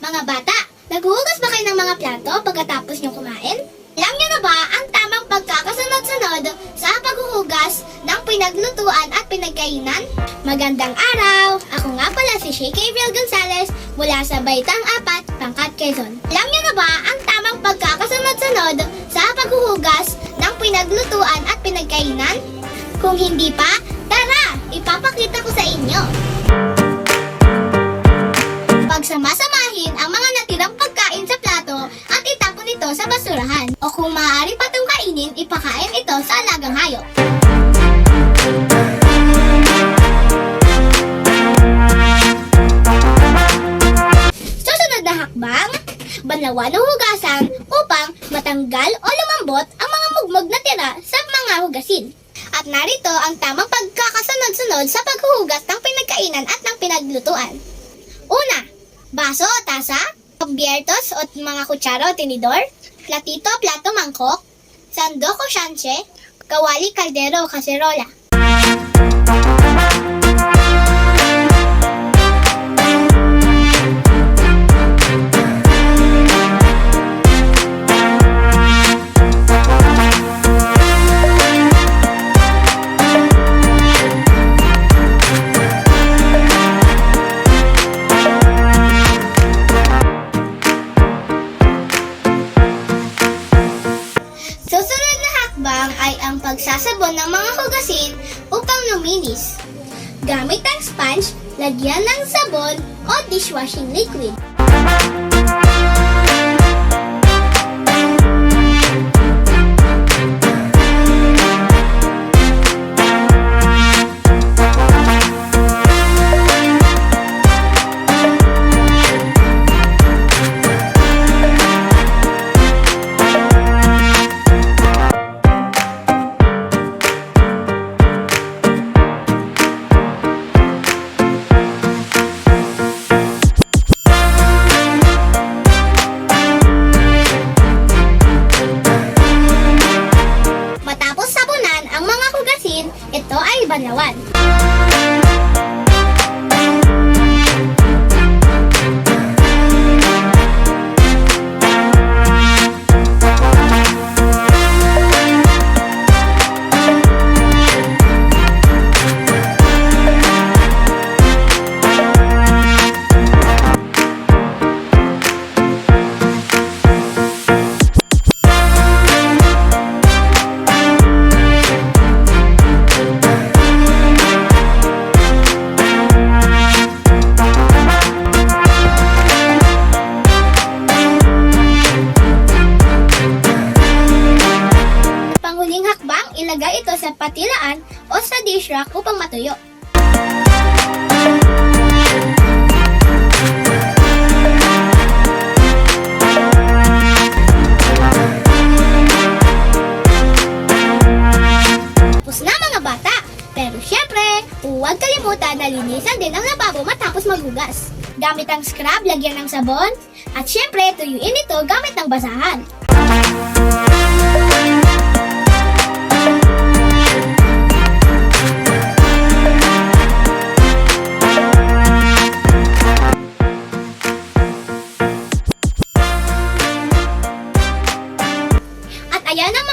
Mga bata, naghuhugas ba kayo ng mga plato pagkatapos nyo kumain? Alam nyo na ba ang tamang pagkakasunod-sunod sa paghuhugas ng pinaglutuan at pinagkainan? Magandang araw! Ako nga pala si Shay Gabriel Gonzalez mula sa Baitang Apat, Pangkat, Quezon. Alam nyo na ba ang tamang pagkakasunod-sunod sa paghuhugas ng pinaglutuan at pinagkainan? Kung hindi pa, tara! Ipapakita ko sa inyo! Pagsamasamahin ang mga natirang pagkain sa plato at itapon ito sa basurahan. O kung maaari pa itong kainin, ipakain ito sa alagang hayop. Susunod na hakbang, banlawan ng hugasan upang matanggal o lumambot ang mga mugmog na tira sa mga hugasin. At narito ang tamang pagkakasunod-sunod sa paghuhugas ng pinagkainan at ng pinaglutuan. Una, baso tasa, kubyertos o mga kutsara o tinidor, platito, plato, mangkok, sandok o kawali, kaldero o kaserola. Ay ang pagsasabon ng mga hugasin upang luminis. Gamit ang sponge, lagyan ng sabon o dishwashing liquid. Ito ay banlawan. Panghuling hakbang, ilagay ito sa patilaan o sa dish rack upang matuyo. Tapos na mga bata! Pero syempre, huwag kalimutan na linisan din ang lababo matapos maghugas. Gamit ang scrub, lagyan ng sabon, at syempre, tuyuin ito gamit ng basahan.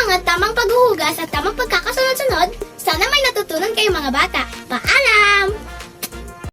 mga tamang paghuhugas at tamang pagkakasunod-sunod, sana may natutunan kayong mga bata. Paalam!